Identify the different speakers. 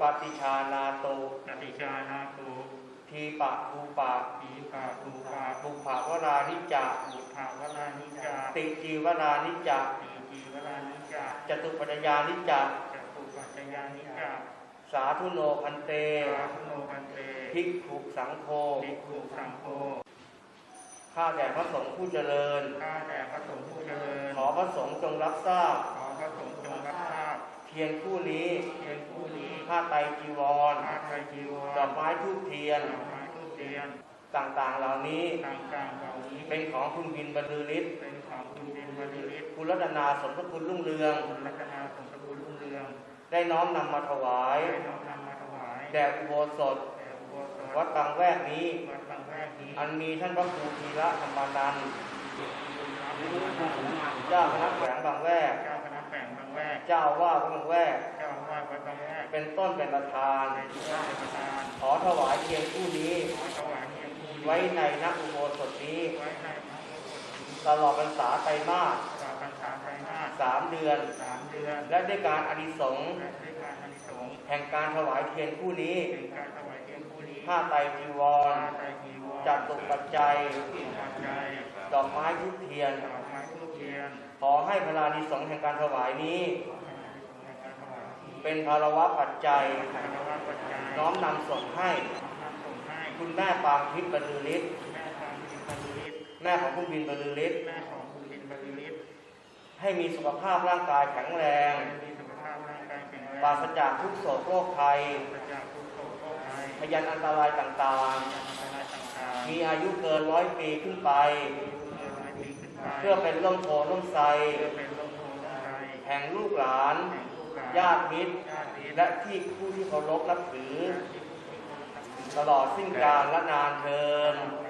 Speaker 1: ปฏิชานาโต
Speaker 2: ปฏิชานาโต
Speaker 1: ทีปะภูปะ
Speaker 2: ปีปาภูปา
Speaker 1: บุภาวรานิจจะ
Speaker 2: บุภาวรานิจา
Speaker 1: ติจีวรานิจจะ
Speaker 2: ปีจีวรานิจา
Speaker 1: จตุปัญญานิจจะ
Speaker 2: จตุปัจจยานิจา
Speaker 1: สาธุโนพันเต
Speaker 2: สาธุโนพันเต
Speaker 1: ภิกขุสังโฆ
Speaker 2: ภิกขุสังโฆ
Speaker 1: ข้าแต่พระสงฆ์ผู้เจริญ
Speaker 2: ข้าแต่พระสงฆ์ผู้เจริญ
Speaker 1: ขอพระสงฆ์จงรับทราบ
Speaker 2: ขอพระสงฆ์จงรับทราบ
Speaker 1: เทียนคู่นี้
Speaker 2: เทียนผู้นี้
Speaker 1: ผ้าไตรจีวร
Speaker 2: ผ้าไตรจีวร
Speaker 1: ดอกไม้ทูบเทียน
Speaker 2: ดอกไม้ทูบเทียน
Speaker 1: ต่างๆเหล่านี้
Speaker 2: ต่างๆเหล่านี้
Speaker 1: เป็นของคุณบินบรรลือฤทธิ์
Speaker 2: เป็นของคุณดินบริลิต
Speaker 1: คุณรัตนาสมทคุณรุ่งเรือง
Speaker 2: คุณรัตนาสมสกุลรุ่งเรือง
Speaker 1: ได้น้อมนำมาถวาย
Speaker 2: ได้น้อมนำมาถวาย
Speaker 1: แด่อุโบสถ
Speaker 2: แด่อุโบสถ
Speaker 1: วัดบางแวกนี้
Speaker 2: วัดบางแวกนี้
Speaker 1: อันมีท่านพระครูธีระธรรมานันท์เจ้าคณะแขวงบางแวก
Speaker 2: เจ้า
Speaker 1: อาว่าสบางแวก
Speaker 2: เจ้าอาวาสวัดบางแวก
Speaker 1: เป็นต้นเป็นประธาน
Speaker 2: ในที่ว่าเป็นประธาน
Speaker 1: ขอถวายเทียนคู่นี้
Speaker 2: ขอถวายเทียนผู้นี้
Speaker 1: ไว้ในนักอุโบสถนี้
Speaker 2: ไว้ในพระอุโบสถ
Speaker 1: ตลอดพรรษาไตรมาส
Speaker 2: ส
Speaker 1: สามเดือน
Speaker 2: สามเดือน
Speaker 1: และด้วยการอานิสงส์
Speaker 2: และด้วยการอานิสงส์
Speaker 1: แห่งการถวายเทียนคู่นี้
Speaker 2: เป็นการถวายเทียนผู้นี้
Speaker 1: ผ้าไตรจีวร
Speaker 2: ผ้าไตรจีวร
Speaker 1: จัตุปัจจัย
Speaker 2: ปัจจัย
Speaker 1: ดอกไม้ทุกเทียน
Speaker 2: ดอกไม้ทูบเทียน
Speaker 1: ขอให้พลานิสงส์แห่งการถวายนี้
Speaker 2: ในการถวายที่
Speaker 1: เป็นภารวะปัจจัย
Speaker 2: คารวะปัจจัย
Speaker 1: น้อมนำส่งให้
Speaker 2: นำส่งให้
Speaker 1: คุณแม่ปางทิพย์บรรลือฤทธิ์
Speaker 2: แม่ของคุณบินบรรลือฤทธิ์
Speaker 1: แม่ของคุณบินบรรลือฤทธิ์
Speaker 2: แม่ของคุณบินบรรลือฤทธิ์
Speaker 1: ให้มีสุขภาพร่างกายแข็งแรง
Speaker 2: ให้มีสุขภาพร่างกายแข็งแรง
Speaker 1: ปราศจากทุกโศกโรคภัย
Speaker 2: ปราศจากทุกโศกโรคภัย
Speaker 1: พยันอันตรายต่าง
Speaker 2: ยาอันตรายต่าง
Speaker 1: ๆ
Speaker 2: ๆ
Speaker 1: มีอายุเกินร้อยปีขึ้นไป
Speaker 2: เมื่อร้อยปีขึ้นไป
Speaker 1: เพื่อเป็นร่มโพล่มไทร
Speaker 2: เพื่อเป็นร่มโพล่มไทร
Speaker 1: แห่งลูกหลาน
Speaker 2: แห่งลูกหลาน
Speaker 1: ญาติมิตร
Speaker 2: ญาติมิตร
Speaker 1: และที่ผู้ที่เคารพนับถือ
Speaker 2: และที่ผู้ที่เคารพนับถือ
Speaker 1: ตลอดสิ้นกาลและนานเทิน
Speaker 2: และ